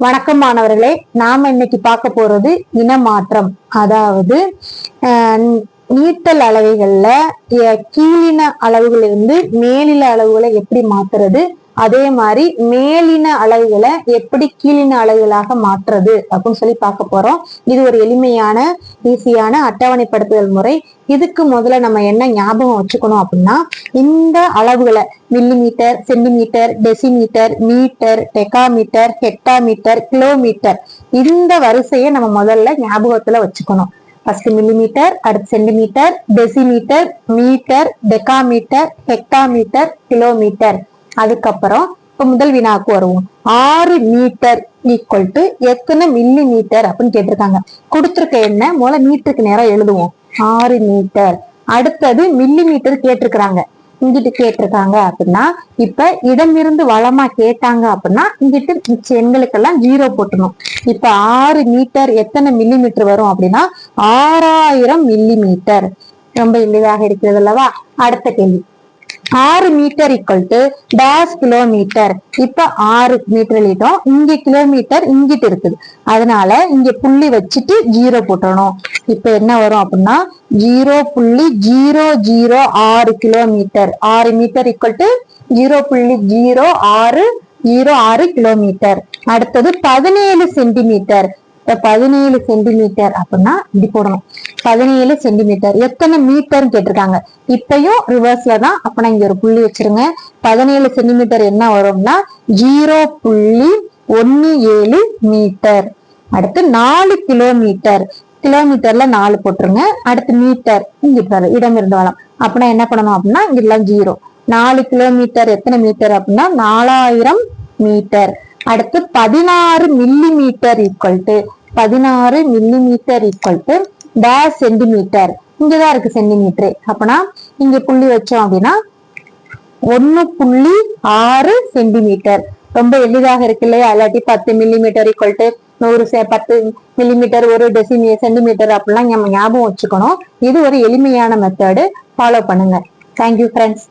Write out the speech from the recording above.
வணக்கம் மாணவர்களே நாம இன்னைக்கு பார்க்க போறது இனமாற்றம். அதாவது அஹ், நீட்டல் அளவைகள்ல அஹ், கீழின அளவுகளிலிருந்து மேலில அளவுகளை எப்படி மாத்துறது அதே மாதிரி மேலின அளவுகளை எப்படி கீழின அலைகளாக மாற்றுறது அப்படின்னு சொல்லி பார்க்க போறோம். இது ஒரு எளிமையான ஈஸியான அட்டவணைப்படுத்துதல் முறை. இதுக்கு முதல்ல நம்ம என்ன ஞாபகம் வச்சுக்கணும் அப்படின்னா இந்த அளவுகளை millimetre centimetre decimetre metre decametre hectometre kilometre இந்த வரிசையை நம்ம முதல்ல ஞாபகத்துல வச்சுக்கணும். ஃபர்ஸ்ட் மில்லிமீட்டர் அடுத்து centimetre decimetre metre decametre hectometre kilometre அதுக்கப்புறம் இப்ப முதல் வினாக்கு வருவோம். ஆறு மீட்டர் ஈக்குவல் டு எத்தனை மில்லி மீட்டர் அப்படின்னு கேட்டிருக்காங்க. கொடுத்துருக்க என்ன முதல்ல மீட்டருக்கு நேரம் எழுதுவோம். ஆறு மீட்டர். அடுத்தது மில்லி மீட்டர் கேட்டிருக்கிறாங்க. இங்கிட்டு கேட்டிருக்காங்க அப்படின்னா இப்ப இடமிருந்து வளமா கேட்டாங்க அப்படின்னா இங்கிட்டு மிச்ச எண்களுக்கெல்லாம் ஜீரோ போட்டணும் இப்ப ஆறு மீட்டர் எத்தனை மில்லி மீட்டர் வரும் அப்படின்னா ஆறாயிரம் மில்லி மீட்டர் ரொம்ப எளிதாக இருக்கிறது அல்லவா? அடுத்த கேள்வி. ஆறு metre equal to dash kilometre இப்ப ஆறு மீட்டர் எழுதிட்டோம் இங்க கிலோமீட்டர் இங்கிட்டு இருக்குது. அதனால இங்க புள்ளி வச்சுட்டு ஜீரோ போட்டணும் இப்ப என்ன வரும் அப்படின்னா ஜீரோ புள்ளி ஜீரோ ஜீரோ ஆறு கிலோமீட்டர் ஆறு மீட்டர் ஈக்குவல் டு ஜீரோ புள்ளி ஜீரோ ஆறு ஜீரோ ஆறு கிலோமீட்டர் அடுத்தது பதினேழு சென்டிமீட்டர் இப்ப பதினேழு சென்டிமீட்டர் அப்படின்னா இப்படி போடணும். பதினேழு சென்டிமீட்டர் எத்தனை மீட்டர்னு கேட்டிருக்காங்க. இப்பயும் ரிவர்ஸ்ல தான் அப்ப இங்க ஒரு புள்ளி வச்சிருங்க. பதினேழு சென்டிமீட்டர் என்ன வரும்னா ஜீரோ புள்ளி ஒன்னு ஏழு மீட்டர் அடுத்து நாலு கிலோமீட்டர் கிலோமீட்டர்ல நாலு போட்டுருங்க. அடுத்து மீட்டர் இங்க பாரு இடம் இருந்து வளம். அப்படின்னா என்ன பண்ணணும் அப்படின்னா இங்கெல்லாம் ஜீரோ நாலு கிலோமீட்டர் எத்தனை மீட்டர் அப்படின்னா நாலாயிரம் மீட்டர் அடுத்து பதினாறு மில்லி மீட்டர் ஈக்குவல் டு பதினாறு millimetre equal to dash centimetre இங்கதான் இருக்கு சென்டிமீட்டர் அப்பனா இங்க புள்ளி வச்சோம் அப்படின்னா ஒன்னு புள்ளி ஆறு சென்டிமீட்டர் ரொம்ப எளிதாக இருக்கு இல்லையா? இல்லாட்டி பத்து மில்லிமீட்டர் ஈக்குவல் டு நூறு பத்து மில்லிமீட்டர் ஒரு டெசிமி சென்டிமீட்டர் அப்படிலாம் நம்ம ஞாபகம் வச்சுக்கணும். இது ஒரு எளிமையான மெத்தடு ஃபாலோ பண்ணுங்க. Thank you friends